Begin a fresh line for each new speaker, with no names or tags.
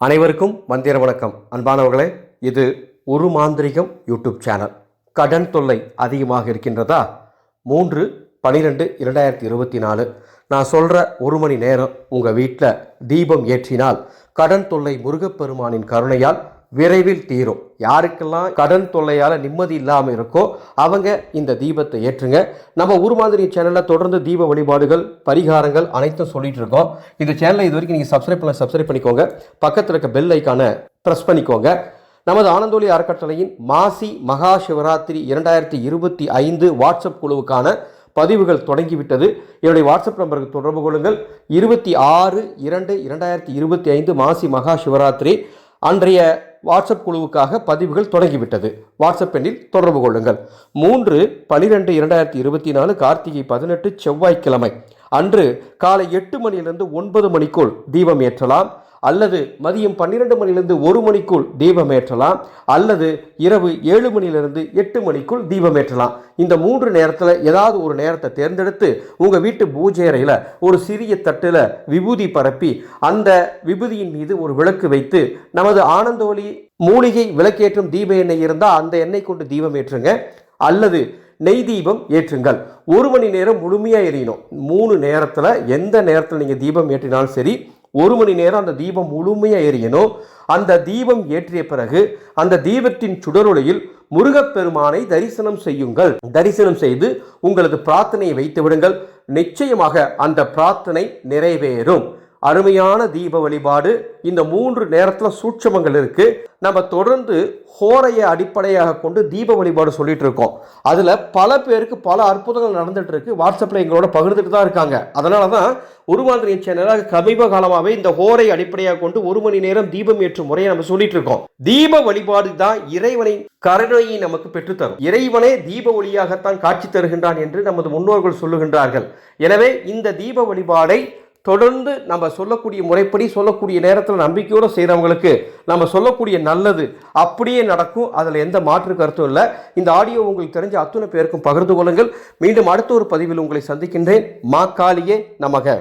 அனைவருக்கும் மந்திர வணக்கம். அன்பானவர்களே இது ஒரு மாந்திரிகம் யூடியூப் சேனல். கடன் தொல்லை அதிகமாக இருக்கின்றதா? மூன்று பனிரெண்டு இரண்டாயிரத்தி இருபத்தி நாலு. நான் சொல்கிற ஒரு மணி நேரம் உங்கள் வீட்டில் தீபம் ஏற்றினால் கடன் தொல்லை முருகப்பெருமானின் கருணையால் விரைவில் தீரும். யாருக்கெல்லாம் கடன் தொல்லையால் நிம்மதி இல்லாமல் இருக்கோ அவங்க இந்த தீபத்தை ஏற்றுங்க. நம்ம ஒரு மாதிரி சேனலில் தொடர்ந்து தீப வழிபாடுகள் பரிகாரங்கள் அனைத்தும் சொல்லிட்டு இருக்கோம். இந்த சேனலை இது வரைக்கும் நீங்கள் சப்ஸ்கிரைப் பண்ண சப்ஸ்கிரைப் பண்ணிக்கோங்க. பக்கத்தில் இருக்க பெல் ஐக்கானை ப்ரெஸ் பண்ணிக்கோங்க. நமது ஆனந்தோலி அறக்கட்டளையின் மாசி மகா சிவராத்திரி இரண்டாயிரத்தி இருபத்தி ஐந்து வாட்ஸ்அப் குழுவுக்கான பதிவுகள் தொடங்கிவிட்டது. என்னுடைய வாட்ஸ்அப் நம்பருக்கு தொடர்பு கொள்ளுங்கள். இருபத்தி ஆறு இரண்டு இரண்டாயிரத்தி இருபத்தி ஐந்து மாசி மகா சிவராத்திரி அன்றைய வாட்ஸ்அப் குழுவுக்காக பதிவுகள் தொடங்கிவிட்டது. வாட்ஸ்அப் எண்ணில் தொடர்பு கொள்ளுங்கள். மூன்று பனிரெண்டு இரண்டாயிரத்தி இருபத்தி நாலு கார்த்திகை பதினெட்டு செவ்வாய்க்கிழமை. அன்று காலை எட்டு மணியிலிருந்து ஒன்பது மணிக்குள் தீபம் ஏற்றலாம். அல்லது மதியம் பன்னிரெண்டு மணிலிருந்து ஒரு மணிக்குள் தீபம் ஏற்றலாம் அல்லது இரவு ஏழு மணிலிருந்து எட்டு மணிக்குள் தீபம் ஏற்றலாம். இந்த மூன்று நேரத்தில் ஏதாவது ஒரு நேரத்தை தேர்ந்தெடுத்து உங்கள் வீட்டு பூஜை அறையில் ஒரு சிறிய தட்டில் விபூதி பரப்பி அந்த விபூதியின் மீது ஒரு விளக்கு வைத்து நமது ஆனந்தோலி மூலிகை விளக்கேற்றும் தீப எண்ணெய் இருந்தால் அந்த எண்ணெய் கொண்டு தீபம் ஏற்றுங்க அல்லது நெய் தீபம் ஏற்றுங்கள். ஒரு மணி நேரம் முழுமையாக எரியணும். மூணு நேரத்தில் எந்த நேரத்தில் நீங்கள் தீபம் ஏற்றினாலும் சரி ஒரு மணி நேரம் அந்த தீபம் முழுமையாக எரியணும் அந்த தீபம் ஏற்றிய பிறகு அந்த தீபத்தின் சுடரொளியில் முருகப்பெருமானை தரிசனம் செய்யுங்கள். தரிசனம் செய்து உங்களது பிரார்த்தனையை வைத்து விடுங்கள் நிச்சயமாக அந்த பிரார்த்தனை நிறைவேறும். அருமையான தீப வழிபாடு. இந்த மூன்று நேரத்தில் சூட்சமங்கள் இருக்குது நம்ம தொடர்ந்து ஹோரையை அடிப்படையாக கொண்டு தீப வழிபாடு சொல்லிட்டு இருக்கோம். அதில் பல பேருக்கு பல அற்புதங்கள் நடந்துட்டு இருக்கு. வாட்ஸ்அப்பில் எங்களோட பகிர்ந்துட்டு தான் இருக்காங்க. அதனால தான் ஒரு சேனலாக சமீப காலமாகவே இந்த ஹோரை அடிப்படையாக கொண்டு ஒரு மணி நேரம் தீபம் ஏற்றும் முறையை நம்ம சொல்லிட்டு இருக்கோம். தீப வழிபாடு தான் இறைவனின் கருணையை நமக்கு பெற்றுத்தரும். இறைவனே தீப ஒளியாகத்தான் காட்சி தருகின்றான் என்று நமது முன்னோர்கள் சொல்லுகின்றார்கள். எனவே இந்த தீப வழிபாடை தொடர்ந்து நம்ம சொல்லக்கூடிய முறைப்படி சொல்லக்கூடிய நேரத்தில் நம்பிக்கையோடு செய்கிறவங்களுக்கு நம்ம சொல்லக்கூடிய நல்லது அப்படியே நடக்கும். அதில் எந்த மாற்று கருத்தும் இல்லை. இந்த ஆடியோ உங்களுக்கு தெரிஞ்ச அத்துணை பேருக்கும் பகிர்ந்து கொள்ளுங்கள். மீண்டும் அடுத்த ஒரு பதிவில் உங்களை சந்திக்கின்றேன். மா காளியே நமக.